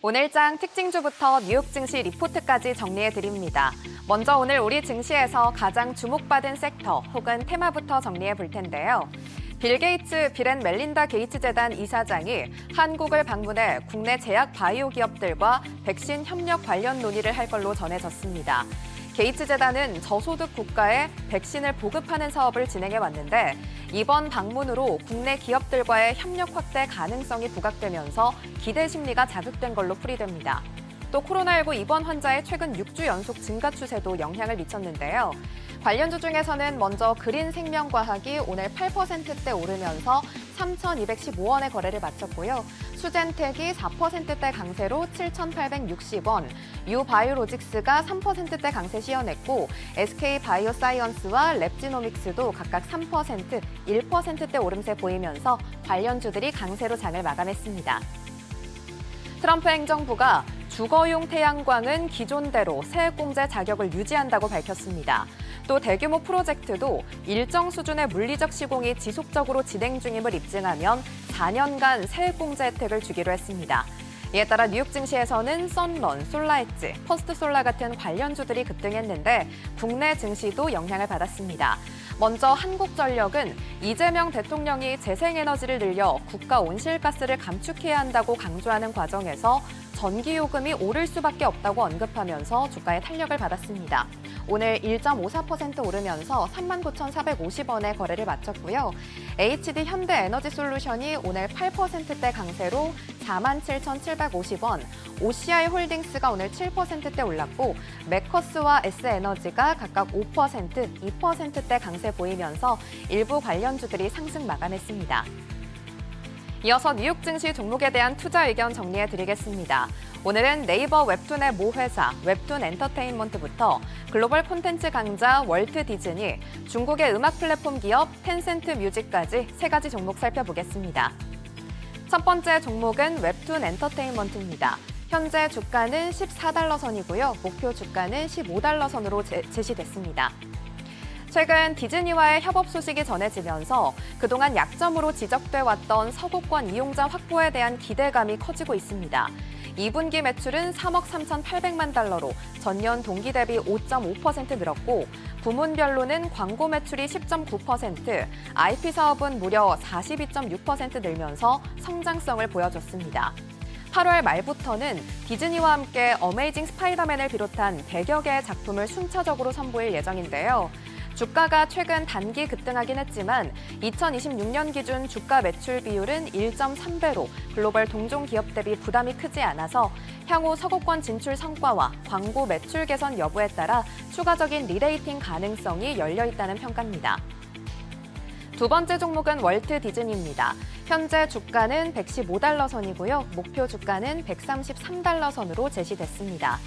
오늘장 특징주부터 뉴욕 증시 리포트까지 정리해 드립니다. 먼저 오늘 우리 증시에서 가장 주목받은 섹터 혹은 테마부터 정리해 볼 텐데요. 빌 게이츠 빌앤 멜린다 게이츠 재단 이사장이 한국을 방문해 국내 제약 바이오 기업들과 백신 협력 관련 논의를 할 걸로 전해졌습니다. 게이츠 재단은 저소득 국가에 백신을 보급하는 사업을 진행해 왔는데 이번 방문으로 국내 기업들과의 협력 확대 가능성이 부각되면서 기대 심리가 자극된 걸로 풀이됩니다. 또 코로나19 입원 환자의 최근 6주 연속 증가 추세도 영향을 미쳤는데요. 관련주 중에서는 먼저 그린 생명과학이 오늘 8%대 오르면서 3,215원의 거래를 마쳤고요. 수젠텍이 4%대 강세로 7,860원, 유바이오로직스가 3%대 강세 시현했고 SK 바이오사이언스와 랩지노믹스도 각각 3%, 1%대 오름세 보이면서 관련주들이 강세로 장을 마감했습니다. 트럼프 행정부가 주거용 태양광은 기존대로 세액공제 자격을 유지한다고 밝혔습니다. 또 대규모 프로젝트도 일정 수준의 물리적 시공이 지속적으로 진행 중임을 입증하면 4년간 세액공제 혜택을 주기로 했습니다. 이에 따라 뉴욕 증시에서는 썬런, 솔라엣지, 퍼스트솔라 같은 관련주들이 급등했는데 국내 증시도 영향을 받았습니다. 먼저 한국전력은 이재명 대통령이 재생에너지를 늘려 국가 온실가스를 감축해야 한다고 강조하는 과정에서 전기요금이 오를 수밖에 없다고 언급하면서 주가에 탄력을 받았습니다. 오늘 1.54% 오르면서 39,450원에 거래를 마쳤고요. HD 현대에너지솔루션이 오늘 8%대 강세로 47,750원, OCI 홀딩스가 오늘 7%대 올랐고 메커스와 S에너지가 각각 5%, 2%대 강세 보이면서 일부 관련주들이 상승 마감했습니다. 이어서 뉴욕 증시 종목에 대한 투자 의견 정리해 드리겠습니다. 오늘은 네이버 웹툰의 모 회사 웹툰 엔터테인먼트부터 글로벌 콘텐츠 강자 월트 디즈니, 중국의 음악 플랫폼 기업 텐센트 뮤직까지 세 가지 종목 살펴보겠습니다. 첫 번째 종목은 웹툰 엔터테인먼트입니다. 현재 주가는 14달러 선이고요. 목표 주가는 15달러 선으로 제, 제시됐습니다. 최근 디즈니와의 협업 소식이 전해지면서 그동안 약점으로 지적돼 왔던 서구권 이용자 확보에 대한 기대감이 커지고 있습니다. 2분기 매출은 3억 3,800만 달러로 전년 동기 대비 5.5% 늘었고 부문별로는 광고 매출이 10.9%, IP 사업은 무려 42.6% 늘면서 성장성을 보여줬습니다. 8월 말부터는 디즈니와 함께 어메이징 스파이더맨을 비롯한 100여 개의 작품을 순차적으로 선보일 예정인데요. 주가가 최근 단기 급등하긴 했지만 2026년 기준 주가 매출 비율은 1.3배로 글로벌 동종 기업 대비 부담이 크지 않아서 향후 서구권 진출 성과와 광고 매출 개선 여부에 따라 추가적인 리레이팅 가능성이 열려 있다는 평가입니다. 두 번째 종목은 월트 디즈니입니다. 현재 주가는 115달러 선이고요. 목표 주가는 133달러 선으로 제시됐습니다.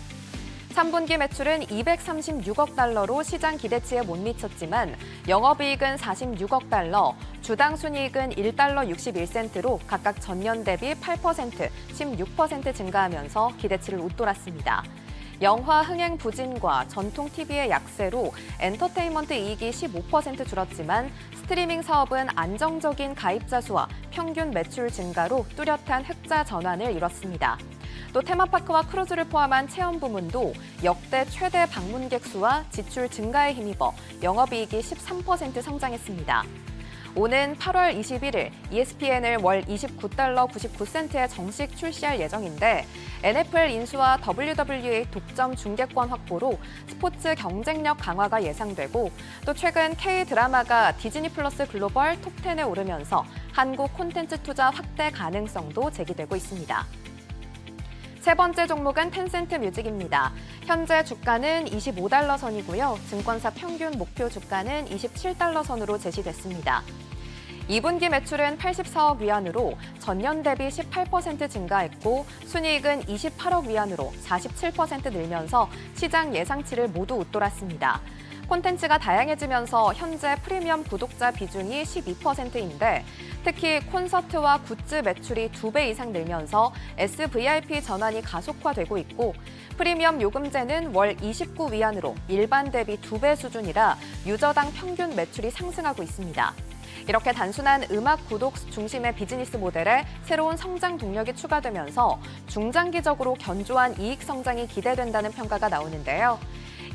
3분기 매출은 236억 달러로 시장 기대치에 못 미쳤지만 영업이익은 46억 달러, 주당 순이익은 1달러 61센트로 각각 전년 대비 8%, 16% 증가하면서 기대치를 웃돌았습니다. 영화 흥행 부진과 전통 TV의 약세로 엔터테인먼트 이익이 15% 줄었지만 스트리밍 사업은 안정적인 가입자 수와 평균 매출 증가로 뚜렷한 흑자 전환을 이뤘습니다. 또 테마파크와 크루즈를 포함한 체험 부문도 역대 최대 방문객 수와 지출 증가에 힘입어 영업이익이 13% 성장했습니다. 오는 8월 21일 ESPN을 월 29달러 99센트에 정식 출시할 예정인데 NFL 인수와 WWE 독점 중계권 확보로 스포츠 경쟁력 강화가 예상되고 또 최근 K 드라마가 디즈니 플러스 글로벌 톱10에 오르면서 한국 콘텐츠 투자 확대 가능성도 제기되고 있습니다. 세 번째 종목은 텐센트 뮤직입니다. 현재 주가는 25달러 선이고요. 증권사 평균 목표 주가는 27달러 선으로 제시됐습니다. 2분기 매출은 84억 위안으로 전년 대비 18% 증가했고 순이익은 28억 위안으로 47% 늘면서 시장 예상치를 모두 웃돌았습니다. 콘텐츠가 다양해지면서 현재 프리미엄 구독자 비중이 12%인데 특히 콘서트와 굿즈 매출이 2배 이상 늘면서 SVIP 전환이 가속화되고 있고 프리미엄 요금제는 월 29 위안으로 일반 대비 2배 수준이라 유저당 평균 매출이 상승하고 있습니다. 이렇게 단순한 음악 구독 중심의 비즈니스 모델에 새로운 성장 동력이 추가되면서 중장기적으로 견조한 이익 성장이 기대된다는 평가가 나오는데요.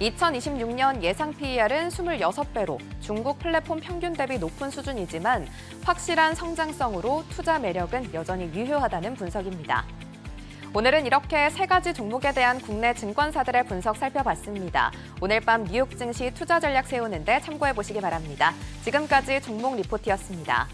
2026년 예상 PER은 26배로 중국 플랫폼 평균 대비 높은 수준이지만 확실한 성장성으로 투자 매력은 여전히 유효하다는 분석입니다. 오늘은 이렇게 세 가지 종목에 대한 국내 증권사들의 분석 살펴봤습니다. 오늘 밤 뉴욕 증시 투자 전략 세우는데 참고해 보시기 바랍니다. 지금까지 종목 리포트였습니다.